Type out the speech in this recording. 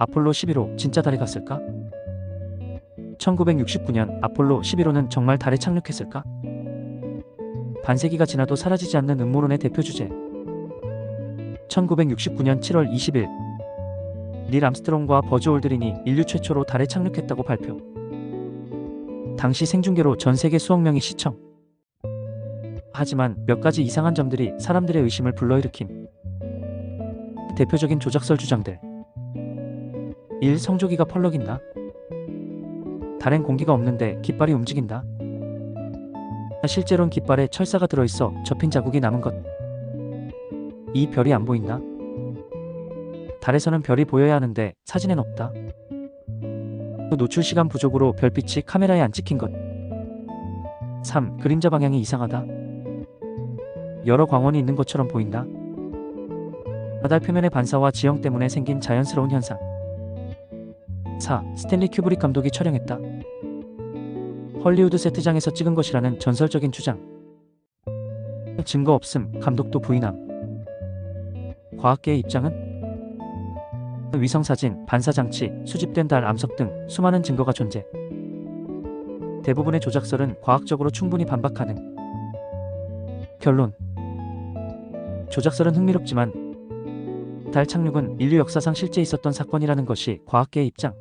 아폴로 11호 진짜 달에 갔을까? 1969년 아폴로 11호는 정말 달에 착륙했을까? 반세기가 지나도 사라지지 않는 음모론의 대표 주제. 1969년 7월 20일 닐 암스트롱과 버즈 올드린이 인류 최초로 달에 착륙했다고 발표. 당시 생중계로 전 세계 수억 명이 시청. 하지만 몇 가지 이상한 점들이 사람들의 의심을 불러일으킴. 대표적인 조작설 주장들. 1. 성조기가 펄럭인다. 달엔 공기가 없는데 깃발이 움직인다. 실제론 깃발에 철사가 들어있어 접힌 자국이 남은 것. 2. 별이 안 보인다. 달에서는 별이 보여야 하는데 사진엔 없다. 노출 시간 부족으로 별빛이 카메라에 안 찍힌 것. 3. 그림자 방향이 이상하다. 여러 광원이 있는 것처럼 보인다. 달 표면의 반사와 지형 때문에 생긴 자연스러운 현상. 4. 스탠리 큐브릭 감독이 촬영했다. 헐리우드 세트장에서 찍은 것이라는 전설적인 주장. 증거 없음, 감독도 부인함. 과학계의 입장은? 위성사진, 반사장치, 수집된 달 암석 등 수많은 증거가 존재. 대부분의 조작설은 과학적으로 충분히 반박 가능. 결론. 조작설은 흥미롭지만 달 착륙은 인류 역사상 실제 있었던 사건이라는 것이 과학계의 입장.